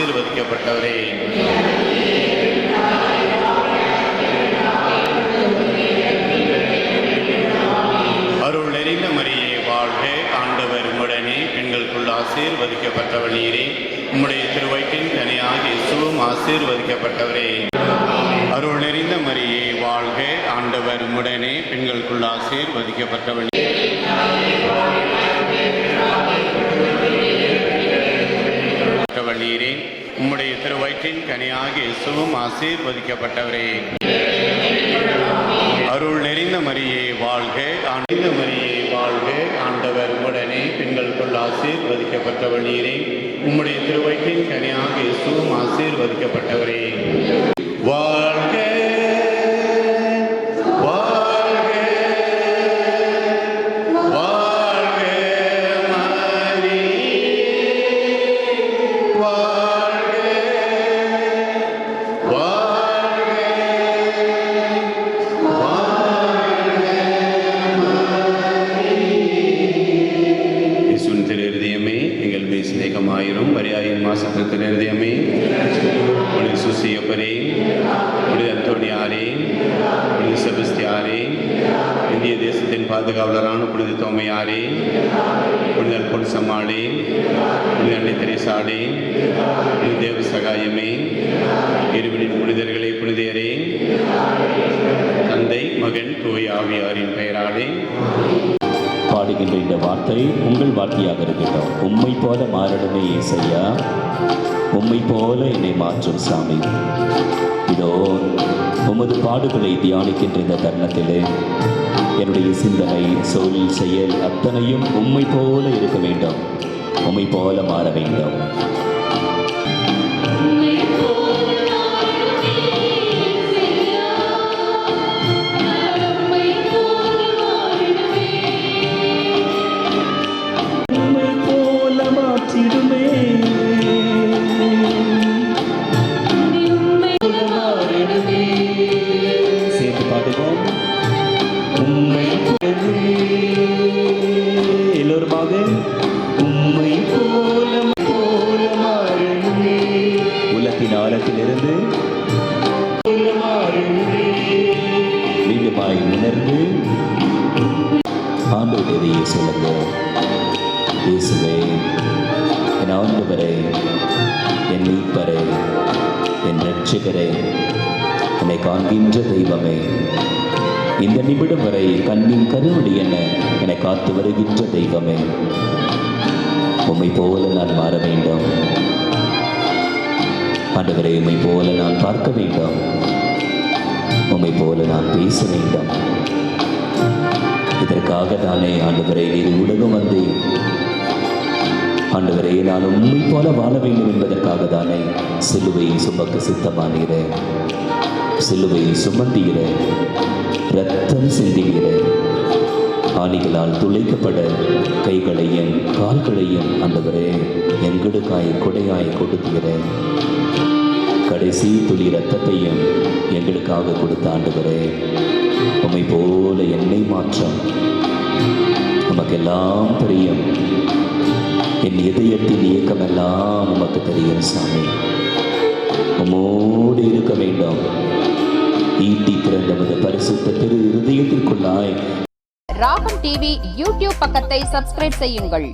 ஆசீர்வதிக்கப்பட்டவரே. அருள் நெறிந்த மரியே வாழ்க. ஆண்டவர் உடனே பெண்களுக்குள் ஆசீர்வதிக்கப்பட்டவள் நீரே உம்முடைய திருவயிற்றின் கனியாக இசுவும் ஆசீர்வதிக்கப்பட்டவரே. அருள் நெறிந்த மரியே வாழ்க. ஆண்டவர் உடனே பெண்களுக்குள் ஆசீர்வதிக்கப்பட்டவள் இயேசுவும் ஆசீர்வதிக்கப்பட்டவரே. அருள் நெறிந்த மரியே வாழ்க அணிந்த மரியே வாழ்க ஆண்டவர் உடனே பெண்களுக்குள் ஆசீர்வதிக்கப்பட்டவள் நீரே. உம்முடைய திருவயிற்றின் கனியாக இயேசுவும் ஆசீர்வதிக்கப்பட்டவரே. வாழ்க வாழ்க வாழ்க மரியே. சிநேகமாயிரும் மரியாதையின் மாசத்து திரு இருதயமே புனித சுசியப்பரே புனித அந்தோணியாரே புனித இந்திய தேசத்தின் பாதுகாவலரான புனித தோமையாரே புனித அல்பொன் சம்மாளே புனித அன்னை தெரேசாடே புனித தேவ சகாயமே இருவரின் புனிதர்களே புனிதரே தந்தை மகன் தூய் ஆவியாரின் பெயராலே பாடுகின்ற இந்த வார்த்தை உங்கள் வார்த்தையாக இருக்கட்டும். உண்மை போல மாறணுமே ஏசையா. உம்மை போல என்னை மாற்றும் சாமி. இதோ உமது பாடுகளை தியானிக்கின்ற இந்த தருணத்திலே என்னுடைய சிந்தனை சொல் செயல் அத்தனையும் உண்மை போல இருக்க வேண்டும். உண்மை போல மாற வேண்டும். உணர்ந்து மீண்டுமாய் உணர்ந்து ஆண்டவரையே சொல்லுங்க. இயேசுவே என் ஆண்டவரை என் மீட்பரை என் ரட்சகரே என்னை காண்கின்ற தெய்வமே. இந்த நிமிடம் வரை கண்ணின் கருவடி என்ன என்னை காத்து வருகின்ற தெய்வமே. உம்மை போல நான் மாற வேண்டும். ஆண்டவரே உமை போல நான் பார்க்க வேண்டும். உம்மை போல நான் பேச வேண்டும். இதற்காக தானே ஆண்டவரை நீர் உலகம் வந்து ஆண்டவரே நான் உண்மை போல வாழ வேண்டும் என்பதற்காக தானே சிலுவையை சுமக்க சித்தமானீரேன் சிலுவையை சுமந்துகிறேன் ரத்தம் சிந்துகிறேன் ஆணிகளால் துளைக்கப்பட கைகளையும் கால்களையும் ஆண்டவரே எங்கடுக்காய் கொடையாய் கொடுத்துகிறேன் கடைசி துளி ரத்தத்தையும் எங்களுக்காக கொடுத்த ஆண்டவரே உம்மை போல என்னை மாற்றம் நமக்கெல்லாம் தெரியும். என் இதயத்தின் இயக்கமெல்லாம் உமக்கு தெரியும் சாமி. உம்மோடு இருக்க வேண்டும். ஈட்டி திறந்தவது பரிசுத்த திரு இருதயத்திற்குள்ளாய். ராகம் டிவி யூடியூப் பக்கத்தை சப்ஸ்கிரைப் செய்யுங்கள்.